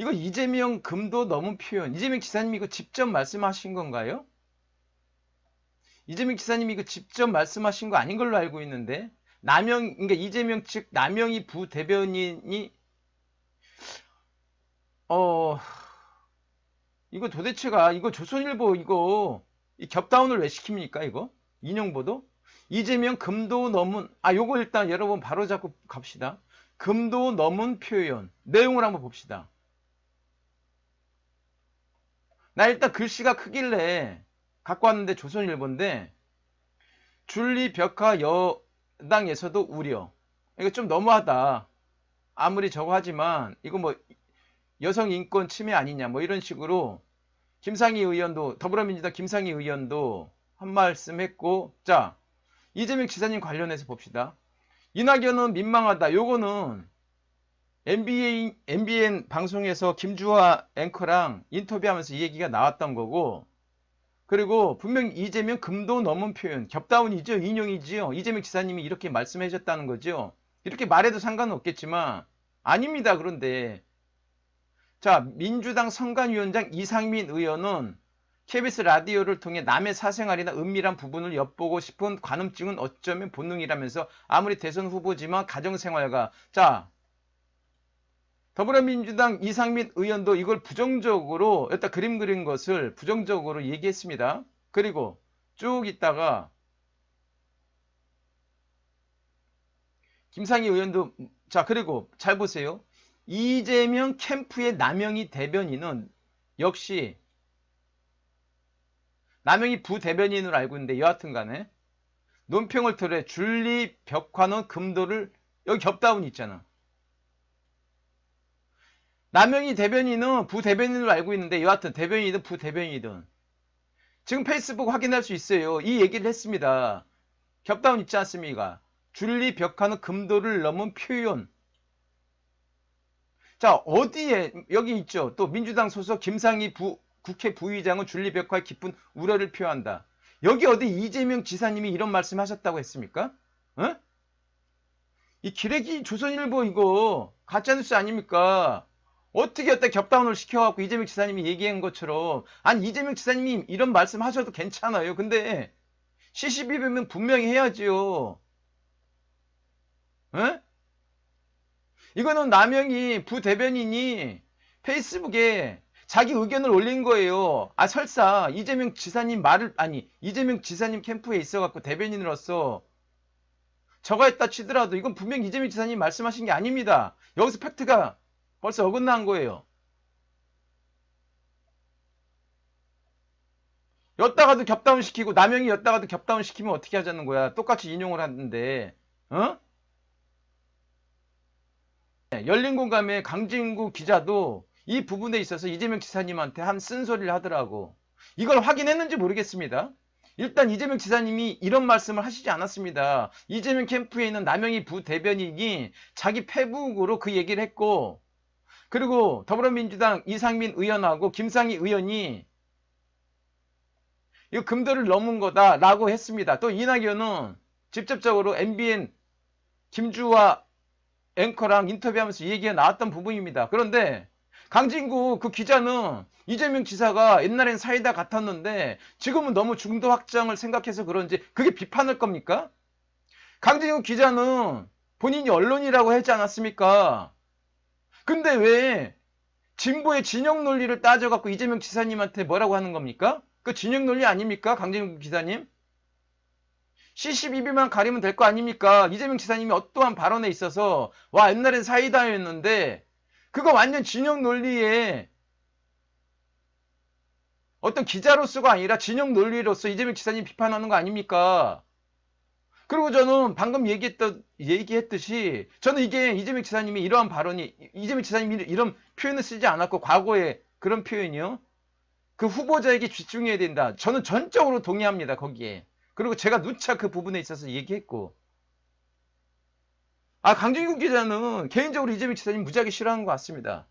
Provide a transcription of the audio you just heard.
이거 이재명 금도 넘은 표현. 이재명 지사님이 이거 직접 말씀하신 건가요? 이재명 지사님이 이거 직접 말씀하신 거 아닌 걸로 알고 있는데. 남영 그러니까 이재명 측 남영희 부대변인이 어 이거 도대체가 이거 조선일보 이거 이 겹다운을 왜 시킵니까 이거? 인용보도? 이재명 금도 넘은 아 요거 일단 여러분 바로 잡고 갑시다. 금도 넘은 표현. 내용을 한번 봅시다 나 일단 글씨가 크길래 갖고 왔는데 조선일보인데 줄리 벽화 여당에서도 우려. 이거 좀 너무하다. 아무리 저거 하지만 이거 뭐 여성 인권 침해 아니냐 뭐 이런 식으로 김상희 의원도 더불어민주당 김상희 의원도 한 말씀 했고. 자 이재명 지사님 관련해서 봅시다. 이낙연은 민망하다. 요거는 MBN, MBN 방송에서 김주화 앵커랑 인터뷰하면서 이 얘기가 나왔던 거고 그리고 분명 이재명 금도 넘은 표현 겹다운이죠 인용이지요. 이재명 지사님이 이렇게 말씀해 주셨다는 거죠. 이렇게 말해도 상관은 없겠지만 아닙니다 그런데. 자 민주당 선관위원장 이상민 의원은 KBS 라디오를 통해 남의 사생활이나 은밀한 부분을 엿보고 싶은 관음증은 어쩌면 본능이라면서 아무리 대선 후보지만 가정생활과 자 더불어민주당 이상민 의원도 이걸 부정적으로 일단 그림 그린 것을 부정적으로 얘기했습니다. 그리고 쭉 있다가 김상희 의원도 자 그리고 잘 보세요. 이재명 캠프의 남영희 대변인은 역시 남영희 부대변인으로 알고 있는데 여하튼 간에 논평을 토해 줄리 벽화는 금도를 여기 겹다운 있잖아. 남영희 대변인은 부대변인으로 알고 있는데 여하튼 대변인이든 부대변인이든 지금 페이스북 확인할 수 있어요. 이 얘기를 했습니다. 겹다운 있지 않습니까? 줄리 벽화는 금도를 넘은 표현. 자 어디에 여기 있죠. 또 민주당 소속 김상희 부, 국회 부의장은 줄리 벽화에 깊은 우려를 표한다. 여기 어디 이재명 지사님이 이런 말씀하셨다고 했습니까? 어? 이 기레기 조선일보 이거 가짜뉴스 아닙니까? 어떻게 어떻게 겹다운을 시켜갖고 이재명 지사님이 얘기한 것처럼 아니 이재명 지사님이 이런 말씀 하셔도 괜찮아요. 근데 CCB면 분명히 해야지요. 에? 이거는 남영이 부대변인이 페이스북에 자기 의견을 올린 거예요. 아 설사 이재명 지사님 말을 아니 이재명 지사님 캠프에 있어갖고 대변인으로서 저거 했다 치더라도 이건 분명 이재명 지사님 말씀하신 게 아닙니다. 여기서 팩트가 벌써 어긋난 거예요. 였다가도 겹다운 시키고 남영이 였다가도 겹다운 시키면 어떻게 하자는 거야. 똑같이 인용을 하는데 어? 네, 열린 공감의 강진구 기자도 이 부분에 있어서 이재명 지사님한테 한 쓴소리를 하더라고. 이걸 확인했는지 모르겠습니다. 일단 이재명 지사님이 이런 말씀을 하시지 않았습니다. 이재명 캠프에 있는 남영희 부대변인이 자기 페북으로 그 얘기를 했고 그리고 더불어민주당 이상민 의원하고 김상희 의원이 이거 금도를 넘은 거다라고 했습니다. 또 이낙연은 직접적으로 MBN 김주화 앵커랑 인터뷰하면서 얘기가 나왔던 부분입니다. 그런데 강진구 그 기자는 이재명 지사가 옛날엔 사이다 같았는데 지금은 너무 중도 확장을 생각해서 그런지 그게 비판할 겁니까? 강진구 기자는 본인이 언론이라고 했지 않았습니까? 근데 왜 진보의 진영 논리를 따져갖고 이재명 지사님한테 뭐라고 하는 겁니까? 그 진영 논리 아닙니까? 강진구 기자님? CCBB만 가리면 될 거 아닙니까? 이재명 지사님이 어떠한 발언에 있어서 와 옛날엔 사이다였는데 그거 완전 진영 논리에 어떤 기자로서가 아니라 진영 논리로서 이재명 지사님 비판하는 거 아닙니까? 그리고 저는 방금 얘기했던, 얘기했듯이 저는 이게 이재명 지사님이 이러한 발언이, 이재명 지사님이 이런 표현을 쓰지 않았고 과거에 그런 표현이요. 그 후보자에게 집중해야 된다. 저는 전적으로 동의합니다. 거기에. 그리고 제가 누차 그 부분에 있어서 얘기했고. 아, 강진국 기자는 개인적으로 이재명 지사님 무지하게 싫어하는 것 같습니다.